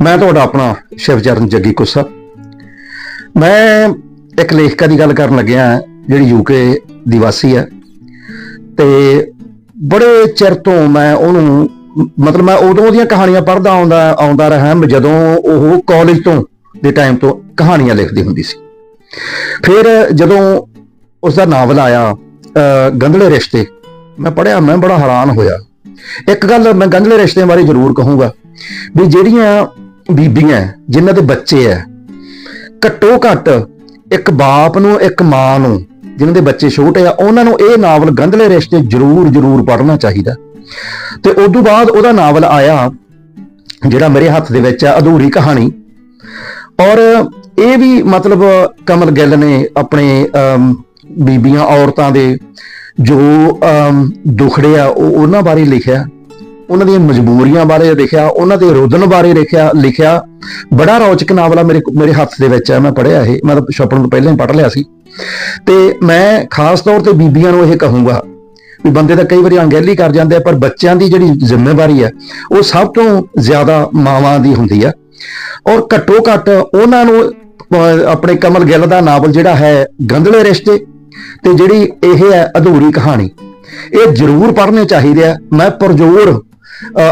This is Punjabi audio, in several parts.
ਮੈਂ ਤੁਹਾਡਾ ਆਪਣਾ ਸ਼ਿਵਚਰਨ ਜੱਗੀ ਕੁੱਸਾ। ਮੈਂ ਇੱਕ ਲੇਖਿਕਾ ਦੀ ਗੱਲ ਕਰਨ ਲੱਗਿਆ ਜਿਹੜੀ ਯੂਕੇ ਦੀ ਵਾਸੀ ਹੈ। ਤੇ ਬੜੇ ਚਿਰ ਤੋਂ ਮੈਂ ਉਹਨੂੰ, ਮਤਲਬ ਮੈਂ ਉਦੋਂ ਦੀਆਂ ਕਹਾਣੀਆਂ ਪੜ੍ਹਦਾ ਆਉਂਦਾ ਆਉਂਦਾ ਰਿਹਾ ਜਦੋਂ ਉਹ ਕਾਲਜ ਤੋਂ ਦੇ ਟਾਈਮ ਤੋਂ ਕਹਾਣੀਆਂ ਲਿਖਦੀ ਹੁੰਦੀ ਸੀ। ਫਿਰ ਜਦੋਂ ਉਸ ਦਾ ਨਾਵਲ ਆਇਆ ਗੰਧਲੇ ਰਿਸ਼ਤੇ, ਮੈਂ ਪੜ੍ਹਿਆ, ਮੈਂ ਬੜਾ ਹੈਰਾਨ ਹੋਇਆ। ਇੱਕ ਗੱਲ ਮੈਂ ਗੰਧਲੇ ਰਿਸ਼ਤਿਆਂ ਬਾਰੇ ਜ਼ਰੂਰ ਕਹੂੰਗਾ ਵੀ ਜਿਹੜੀਆਂ ਬੀਬੀਆਂ ਜਿਨ੍ਹਾਂ ਦੇ ਬੱਚੇ ਐ ਘੱਟੋ ਘੱਟ ਇੱਕ ਬਾਪ ਨੂੰ, ਇੱਕ ਮਾਂ ਨੂੰ ਜਿਨ੍ਹਾਂ ਦੇ ਬੱਚੇ ਛੋਟੇ ਆ, ਉਹਨਾਂ ਨੂੰ ਇਹ ਨਾਵਲ ਗੰਧਲੇ ਰਿਸ਼ਤੇ ਜ਼ਰੂਰ ਜ਼ਰੂਰ ਪੜ੍ਹਨਾ ਚਾਹੀਦਾ। ਤੇ ਉਸ ਤੋਂ ਬਾਅਦ ਉਹਦਾ ਨਾਵਲ ਆਇਆ, ਜਿਹੜਾ ਮੇਰੇ ਹੱਥ ਦੇ ਵਿੱਚ ਆ, ਅਧੂਰੀ ਕਹਾਣੀ। ਔਰ ਇਹ ਵੀ ਮਤਲਬ ਕਮਲ ਗਿੱਲ ਨੇ ਆਪਣੇ ਬੀਬੀਆਂ, ਔਰਤਾਂ ਦੇ ਜੋ ਦੁਖੜੇ ਆ, ਉਹ ਉਹਨਾਂ ਬਾਰੇ ਲਿਖਿਆ। ਉਹਨਾਂ ਦੀਆਂ ਮਜਬੂਰੀਆਂ ਬਾਰੇ ਲਿਖਿਆ ਉਹਨਾਂ ਦੇ ਰੋਦਨ ਬਾਰੇ ਲਿਖਿਆ ਲਿਖਿਆ। ਬੜਾ ਰੌਚਕ ਨਾਵਲ ਆ ਮੇਰੇ ਮੇਰੇ ਹੱਥ ਦੇ ਵਿੱਚ ਆ ਮੈਂ ਪੜ੍ਹਿਆ ਇਹ। ਮੈਂ ਤਾਂ ਛਪਣ ਤੋਂ ਪਹਿਲਾਂ ਹੀ ਪੜ੍ਹ ਲਿਆ ਸੀ। ਤੇ ਮੈਂ ਖਾਸ ਤੌਰ ਤੇ ਬੀਬੀਆਂ ਨੂੰ ਇਹ ਕਹੂੰਗਾ ਵੀ ਬੰਦੇ ਤਾਂ ਕਈ ਵਾਰੀ ਅਣਗਹਿਲੀ ਕਰ ਜਾਂਦੇ ਆ, ਪਰ ਬੱਚਿਆਂ ਦੀ ਜਿਹੜੀ ਜ਼ਿੰਮੇਵਾਰੀ ਹੈ, ਉਹ ਸਭ ਤੋਂ ਜ਼ਿਆਦਾ ਮਾਵਾਂ ਦੀ ਹੁੰਦੀ ਆ ਔਰ ਘੱਟੋ ਘੱਟ ਉਹਨਾਂ ਨੂੰ ਆਪਣੇ ਕਮਲ ਗਿੱਲ ਦਾ ਨਾਵਲ ਜਿਹੜਾ ਹੈ, ਗੰਧਲੇ ਰਿਸ਼ਤੇ, ਤੇ ਜਿਹੜੀ ਇਹ ਹੈ ਅਧੂਰੀ ਕਹਾਣੀ। ਇਹ ਜ਼ਰੂਰ ਪੜ੍ਹਨੇ ਚਾਹੀਦੇ ਆ। ਮੈਂ ਪਰਜੋਰ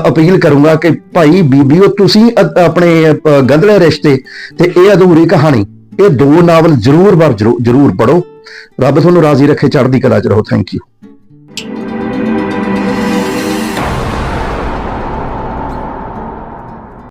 ਅਪੀਲ ਕਰੂੰਗਾ ਕਿ ਭਾਈ ਬੀਬੀਓ ਤੁਸੀਂ ਆਪਣੇ ਅ, ਗੰਧਲੇ ਰਿਸ਼ਤੇ ਤੇ ਇਹ ਅਧੂਰੀ ਕਹਾਣੀ ਇਹ ਦੋ ਨਾਵਲ ਜ਼ਰੂਰ ਵਰ ਜ਼ਰੂਰ ਜ਼ਰੂਰ ਪੜੋ ਰੱਬ ਤੁਹਾਨੂੰ ਰਾਜ਼ੀ ਰੱਖੇ ਚੜ੍ਹਦੀ ਕਲਾ ਚ ਰਹੋ। Thank you